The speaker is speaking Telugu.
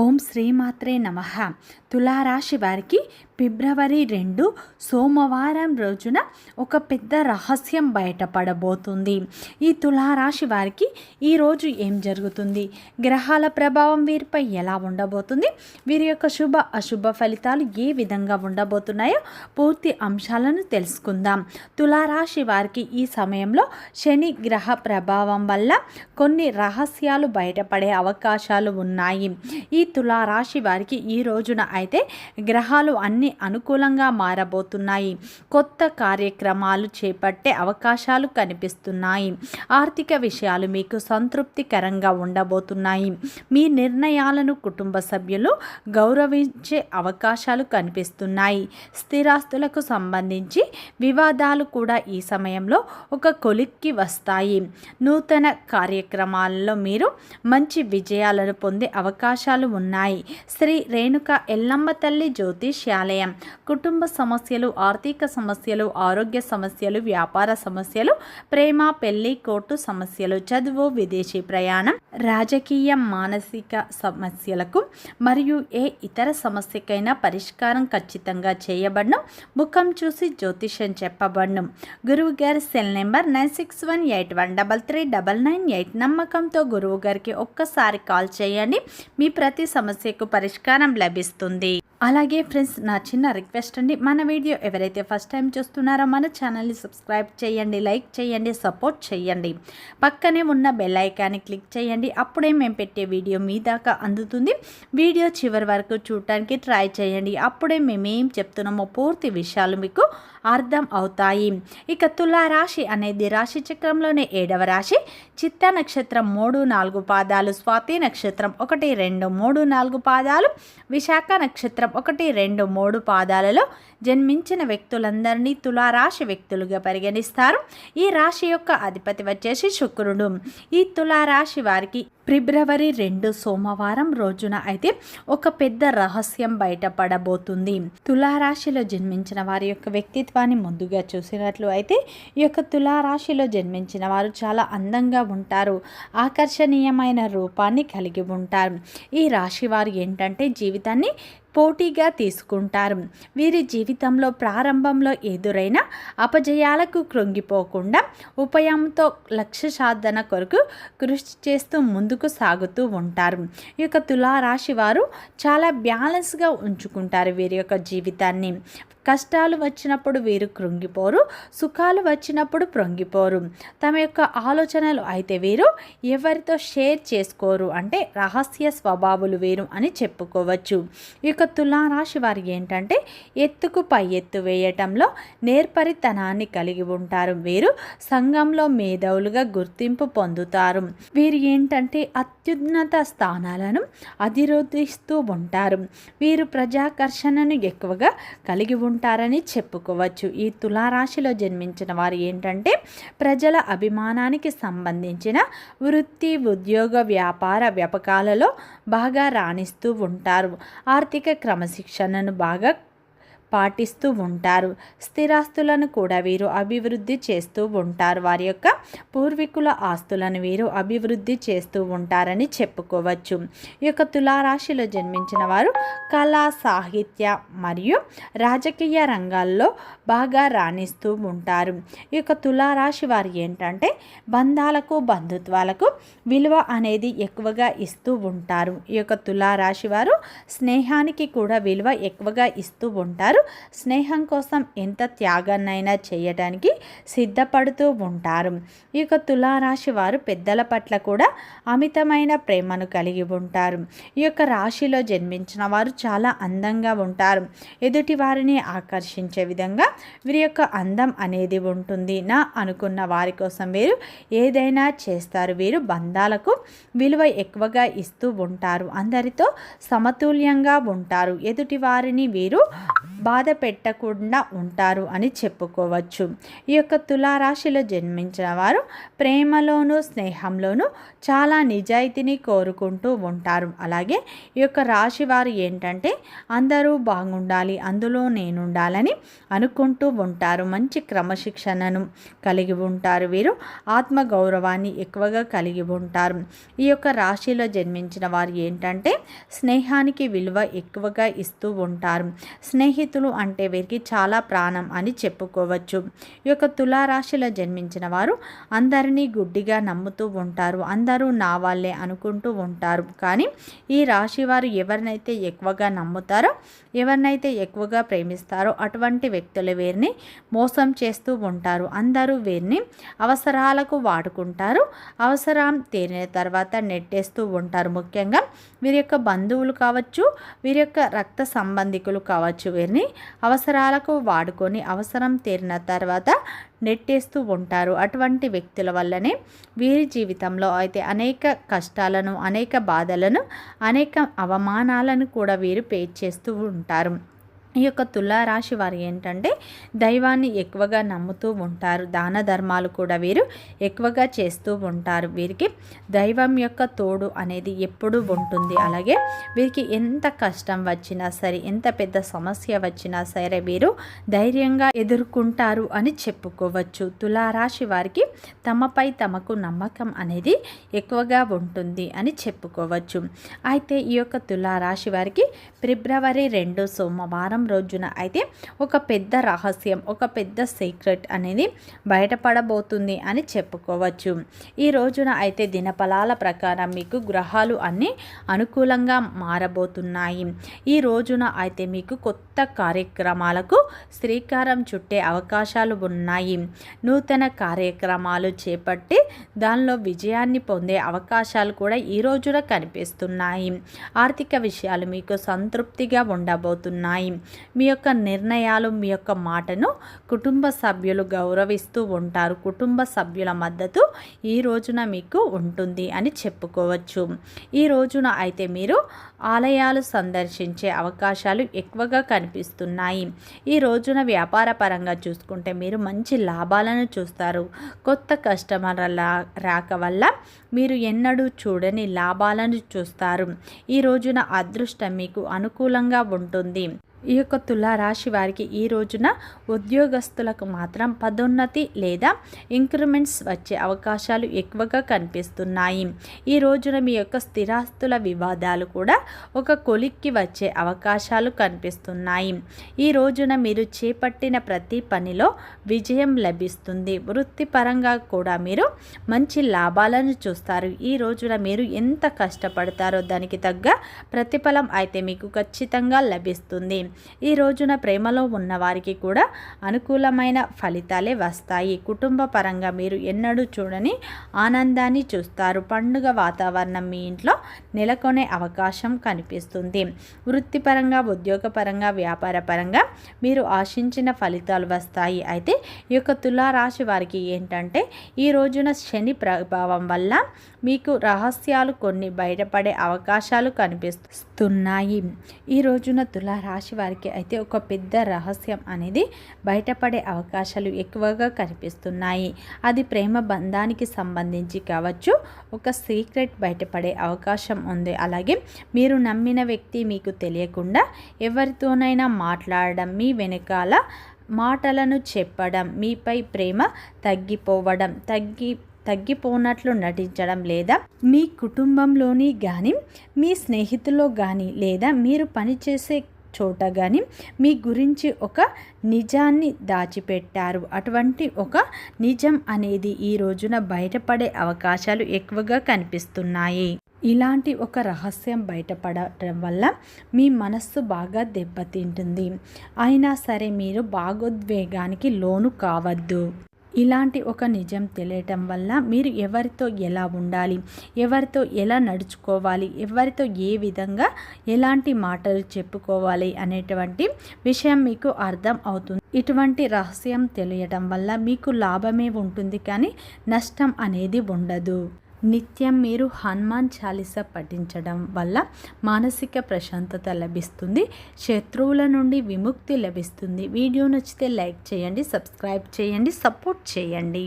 ఓం శ్రీమాత్రే నమ. తులారాశి వారికి ఫిబ్రవరి రెండు సోమవారం రోజున ఒక పెద్ద రహస్యం బయటపడబోతుంది. ఈ తులారాశి వారికి ఈరోజు ఏం జరుగుతుంది? గ్రహాల ప్రభావం వీరిపై ఎలా ఉండబోతుంది? వీరి యొక్క శుభ అశుభ ఫలితాలు ఏ విధంగా ఉండబోతున్నాయో పూర్తి అంశాలను తెలుసుకుందాం. తులారాశి వారికి ఈ సమయంలో శని గ్రహ ప్రభావం వల్ల కొన్ని రహస్యాలు బయటపడే అవకాశాలు ఉన్నాయి. ఈ తులారాశి వారికి ఈ రోజున అయితే గ్రహాలు అన్ని అనుకూలంగా మారబోతున్నాయి. కొత్త కార్యక్రమాలు చేపట్టే అవకాశాలు కనిపిస్తున్నాయి. ఆర్థిక విషయాలు మీకు సంతృప్తికరంగా ఉండబోతున్నాయి. మీ నిర్ణయాలను కుటుంబ సభ్యులు గౌరవించే అవకాశాలు కనిపిస్తున్నాయి. స్థిరాస్తులకు సంబంధించి వివాదాలు కూడా ఈ సమయంలో ఒక కొలిక్కి వస్తాయి. నూతన కార్యక్రమాలలో మీరు మంచి విజయాలను పొందే అవకాశాలు ఉన్నాయి. శ్రీ రేణుక ఎల్లమ్మ తల్లి జ్యోతిష్యాలయం. కుటుంబ సమస్యలు ఆర్థిక సమస్యలు ఆరోగ్య సమస్యలు వ్యాపార సమస్యలు ప్రేమ పెళ్ళి కోర్టు సమస్యలు చదువు విదేశీ ప్రయాణం రాజకీయ మానసిక సమస్యలకు మరియు ఏ ఇతర సమస్యకైనా పరిష్కారం ఖచ్చితంగా చేయబడను. ముఖం చూసి జ్యోతిష్యం చెప్పబడను. గురువు గారి cell number nine six one eight one double three double nine eight నమ్మకంతో గురువు గారికి ఒక్కసారి కాల్ చేయండి. మీ ప్రతి సమస్యకు పరిష్కారం లభిస్తుంది. అలాగే ఫ్రెండ్స్ నా చిన్న రిక్వెస్ట్ అండి. మన వీడియో ఎవరైతే ఫస్ట్ టైం చూస్తున్నారో మన ఛానల్ని సబ్స్క్రైబ్ చేయండి లైక్ చేయండి సపోర్ట్ చేయండి. పక్కనే ఉన్న బెల్ ఐకాన్ని క్లిక్ చేయండి. అప్పుడే మేము పెట్టే వీడియో మీ దాకా అందుతుంది. వీడియో చివరి వరకు చూడటానికి ట్రై చేయండి. అప్పుడే మేమేం చెప్తున్నామో పూర్తి విషయాలు మీకు అర్థం అవుతాయి. ఇక తులారాశి అనేది రాశి చక్రంలోనే ఏడవ రాశి. చిత్త నక్షత్రం మూడు నాలుగు పాదాలు. స్వాతి నక్షత్రం ఒకటి రెండు మూడు నాలుగు పాదాలు. విశాఖ నక్షత్రం ఒకటి రెండు మూడు పాదాలలో జన్మించిన వ్యక్తులందరినీ తులారాశి వ్యక్తులుగా పరిగణిస్తారు. ఈ రాశి యొక్క అధిపతి వచ్చేసి శుక్రుడు. ఈ తులారాశి వారికి ఫిబ్రవరి రెండు సోమవారం రోజున అయితే ఒక పెద్ద రహస్యం బయటపడబోతుంది. తులారాశిలో జన్మించిన వారి యొక్క వ్యక్తిత్వాన్ని ముందుగా చూసినట్లు అయితే ఈ యొక్క తులారాశిలో జన్మించిన వారు చాలా అందంగా ఉంటారు. ఆకర్షణీయమైన రూపాన్ని కలిగి ఉంటారు. ఈ రాశి వారు ఏంటంటే జీవితాన్ని పోటీగా తీసుకుంటారు. వీరి జీవితంలో ప్రారంభంలో ఎదురైన అపజయాలకు కృంగిపోకుండా ఉపాయంతో లక్ష్య సాధన కొరకు కృషి చేస్తూ ముందుకు సాగుతూ ఉంటారు. ఈ యొక్క తులారాశి వారు చాలా బ్యాలెన్స్గా ఉంచుకుంటారు వీరి యొక్క జీవితాన్ని. కష్టాలు వచ్చినప్పుడు వీరు కృంగిపోరు సుఖాలు వచ్చినప్పుడు ప్రొంగిపోరు. తమ యొక్క ఆలోచనలు అయితే వీరు ఎవరితో షేర్ చేసుకోరు అంటే రహస్య స్వభావులు వీరు అని చెప్పుకోవచ్చు. ఈ యొక్క తులారాశి వారి ఏంటంటే ఎత్తుకు పై ఎత్తు వేయటంలో నేర్పరితనాన్ని కలిగి ఉంటారు. వీరు సంఘంలో మేధావులుగా గుర్తింపు పొందుతారు. వీరు ఏంటంటే అత్యున్నత స్థానాలను అధిరోధిస్తూ ఉంటారు. వీరు ప్రజాకర్షణను ఎక్కువగా కలిగి ఉంటారని చెప్పుకోవచ్చు. ఈ తులారాశిలో జన్మించిన వారు ఏంటంటే ప్రజల అభిమానానికి సంబంధించిన వృత్తి ఉద్యోగ వ్యాపార వ్యాపకాలలో బాగా రాణిస్తూ ఉంటారు. ఆర్థిక క్రమశిక్షణను బాగా పాటిస్తూ ఉంటారు. స్థిరాస్తులను కూడా వీరు అభివృద్ధి చేస్తూ ఉంటారు. వారి యొక్క పూర్వీకుల ఆస్తులను వీరు అభివృద్ధి చేస్తూ ఉంటారని చెప్పుకోవచ్చు. ఈ యొక్క తులారాశిలో జన్మించిన వారు కళా సాహిత్య మరియు రాజకీయ రంగాల్లో బాగా రాణిస్తూ ఉంటారు. ఈ యొక్క తులారాశి వారు ఏంటంటే బంధాలకు బంధుత్వాలకు విలువ అనేది ఎక్కువగా ఇస్తూ ఉంటారు. ఈ యొక్క తులారాశి వారు స్నేహానికి కూడా విలువ ఎక్కువగా ఇస్తూ ఉంటారు. స్నేహం కోసం ఎంత త్యాగాన్నైనా చేయడానికి సిద్ధపడుతూ ఉంటారు. ఈ యొక్క తులారాశి వారు పెద్దల పట్ల కూడా అమితమైన ప్రేమను కలిగి ఉంటారు. ఈ యొక్క రాశిలో జన్మించిన వారు చాలా అందంగా ఉంటారు. ఎదుటి వారిని ఆకర్షించే విధంగా వీరి యొక్క అందం అనేది ఉంటుంది. నా అనుకున్న వారి కోసం వీరు ఏదైనా చేస్తారు. వీరు బంధాలకు విలువ ఎక్కువగా ఇస్తూ ఉంటారు. అందరితో సమతుల్యంగా ఉంటారు. ఎదుటి వారిని వీరు బాధ పెట్టకుండా ఉంటారు అని చెప్పుకోవచ్చు. ఈ యొక్క తులారాశిలో జన్మించిన వారు ప్రేమలోను స్నేహంలోనూ చాలా నిజాయితీని కోరుకుంటూ ఉంటారు. అలాగే ఈ యొక్క రాశి వారు ఏంటంటే అందరూ బాగుండాలి అందులో నేనుండాలని అనుకుంటూ ఉంటారు. మంచి క్రమశిక్షణను కలిగి ఉంటారు వీరు. ఆత్మగౌరవాన్ని ఎక్కువగా కలిగి ఉంటారు. ఈ యొక్క రాశిలో జన్మించిన వారు ఏంటంటే స్నేహానికి విలువ ఎక్కువగా ఇస్తూ ఉంటారు. స్నేహితులు అంటే వీరికి చాలా ప్రాణం అని చెప్పుకోవచ్చు. ఈ యొక్క తులారాశిలో జన్మించిన వారు అందరినీ గుడ్డిగా నమ్ముతూ ఉంటారు. అందరూ నా వాళ్ళే అనుకుంటూ ఉంటారు. కానీ ఈ రాశి వారు ఎవరినైతే ఎక్కువగా నమ్ముతారో ఎవరినైతే ఎక్కువగా ప్రేమిస్తారో అటువంటి వ్యక్తులు వీరిని మోసం చేస్తూ ఉంటారు. అందరూ వీరిని అవసరాలకు వాడుకుంటారు. అవసరం తీరిన తర్వాత నెట్టేస్తూ ఉంటారు. ముఖ్యంగా వీరి యొక్క బంధువులు కావచ్చు వీరి యొక్క రక్త సంబంధికులు కావచ్చు. వీరిని అవసరాలకు వాడుకొని అవసరం తీరిన తర్వాత నెట్టేస్తూ ఉంటారు. అటువంటి వ్యక్తుల వల్లనే వీరి జీవితంలో అయితే అనేక కష్టాలను అనేక బాధలను అనేక అవమానాలను కూడా వీరు పే చేస్తూ ఉంటారు. ఈ యొక్క తులారాశి వారు ఏంటంటే దైవాన్ని ఎక్కువగా నమ్ముతూ ఉంటారు. దాన ధర్మాలు కూడా వీరు ఎక్కువగా చేస్తూ ఉంటారు. వీరికి దైవం యొక్క తోడు అనేది ఎప్పుడూ ఉంటుంది. అలాగే వీరికి ఎంత కష్టం వచ్చినా సరే ఎంత పెద్ద సమస్య వచ్చినా సరే వీరు ధైర్యంగా ఎదుర్కొంటారు అని చెప్పుకోవచ్చు. తులారాశి వారికి తమపై తమకు నమ్మకం అనేది ఎక్కువగా ఉంటుంది అని చెప్పుకోవచ్చు. అయితే ఈ యొక్క తులారాశి వారికి ఫిబ్రవరి రెండు సోమవారం రోజున అయితే ఒక పెద్ద రహస్యం ఒక పెద్ద సీక్రెట్ అనేది బయటపడబోతుంది అని చెప్పుకోవచ్చు. ఈ రోజున అయితే దినఫలాల ప్రకారం మీకు గ్రహాలు అన్నీ అనుకూలంగా మారబోతున్నాయి. ఈ రోజున అయితే మీకు కొత్త కార్యక్రమాలకు శ్రీకారం చుట్టే అవకాశాలు ఉన్నాయి. నూతన కార్యక్రమాలు చేపట్టి దానిలో విజయాన్ని పొందే అవకాశాలు కూడా ఈ రోజున కనిపిస్తున్నాయి. ఆర్థిక విషయాలు మీకు సంతృప్తిగా ఉండబోతున్నాయి. మీ యొక్క నిర్ణయాలు మీ యొక్క మాటను కుటుంబ సభ్యులు గౌరవిస్తూ ఉంటారు. కుటుంబ సభ్యుల మద్దతు ఈ రోజున మీకు ఉంటుంది అని చెప్పుకోవచ్చు. ఈ రోజున అయితే మీరు ఆలయాలు సందర్శించే అవకాశాలు ఎక్కువగా కనిపిస్తున్నాయి. ఈ రోజున వ్యాపార పరంగా చూసుకుంటే మీరు మంచి లాభాలను చూస్తారు. కొత్త కస్టమర్ల రాక వల్ల మీరు ఎన్నడూ చూడని లాభాలను చూస్తారు. ఈ రోజున అదృష్టం మీకు అనుకూలంగా ఉంటుంది. ఈ యొక్క తులారాశి వారికి ఈ రోజున ఉద్యోగస్తులకు మాత్రం పదోన్నతి లేదా ఇంక్రిమెంట్స్ వచ్చే అవకాశాలు ఎక్కువగా కనిపిస్తున్నాయి. ఈ రోజున మీ యొక్క స్థిరాస్తుల వివాదాలు కూడా ఒక కొలిక్కి వచ్చే అవకాశాలు కనిపిస్తున్నాయి. ఈ రోజున మీరు చేపట్టిన ప్రతి పనిలో విజయం లభిస్తుంది. వృత్తిపరంగా కూడా మీరు మంచి లాభాలను చూస్తారు. ఈ రోజున మీరు ఎంత కష్టపడతారో దానికి తగ్గ ప్రతిఫలం అయితే మీకు ఖచ్చితంగా లభిస్తుంది. ఈ రోజున ప్రేమలో ఉన్న వారికి కూడా అనుకూలమైన ఫలితాలే వస్తాయి. కుటుంబ పరంగా మీరు ఎన్నడూ చూడని ఆనందాన్ని చూస్తారు. పండుగ వాతావరణం మీ ఇంట్లో నెలకొనే అవకాశం కనిపిస్తుంది. వృత్తిపరంగా ఉద్యోగపరంగా వ్యాపార పరంగా మీరు ఆశించిన ఫలితాలు వస్తాయి. అయితే ఈ యొక్క తులారాశి వారికి ఏంటంటే ఈ రోజున శని ప్రభావం వల్ల మీకు రహస్యాలు కొన్ని బయటపడే అవకాశాలు కనిపిస్తున్నాయి. ఈ రోజున తులారాశి వారికి అయితే ఒక పెద్ద రహస్యం అనేది బయటపడే అవకాశాలు ఎక్కువగా కనిపిస్తున్నాయి. అది ప్రేమ బంధానికి సంబంధించి కావచ్చు ఒక సీక్రెట్ బయటపడే అవకాశం ఉంది. అలాగే మీరు నమ్మిన వ్యక్తి మీకు తెలియకుండా ఎవరితోనైనా మాట్లాడడం మీ వెనకాల మాటలను చెప్పడం మీపై ప్రేమ తగ్గిపోవడం తగ్గి తగ్గిపోనట్లు నటించడం లేదా మీ కుటుంబంలోని కానీ మీ స్నేహితుల్లో కానీ లేదా మీరు పనిచేసే చోట కానీ మీ గురించి ఒక నిజాన్ని దాచిపెట్టారు. అటువంటి ఒక నిజం అనేది ఈ రోజున బయటపడే అవకాశాలు ఎక్కువగా కనిపిస్తున్నాయి. ఇలాంటి ఒక రహస్యం బయటపడటం వల్ల మీ మనస్సు బాగా దెబ్బతింటుంది. అయినా సరే మీరు భాగోద్వేగానికి లోను కావద్దు. ఇలాంటి ఒక నిజం తెలియటం వల్ల మీరు ఎవరితో ఎలా ఉండాలి ఎవరితో ఎలా నడుచుకోవాలి ఎవరితో ఏ విధంగా ఎలాంటి మాటలు చెప్పుకోవాలి అనేటువంటి విషయం మీకు అర్థం అవుతుంది. ఇటువంటి రహస్యం తెలియటం వల్ల మీకు లాభమే ఉంటుంది కానీ నష్టం అనేది ఉండదు. నిత్యం మీరు హనుమాన్ చాలీస పఠించడం వల్ల మానసిక ప్రశాంతత లభిస్తుంది శత్రువుల నుండి విముక్తి లభిస్తుంది. వీడియో నచ్చితే లైక్ చేయండి సబ్స్క్రైబ్ చేయండి సపోర్ట్ చేయండి.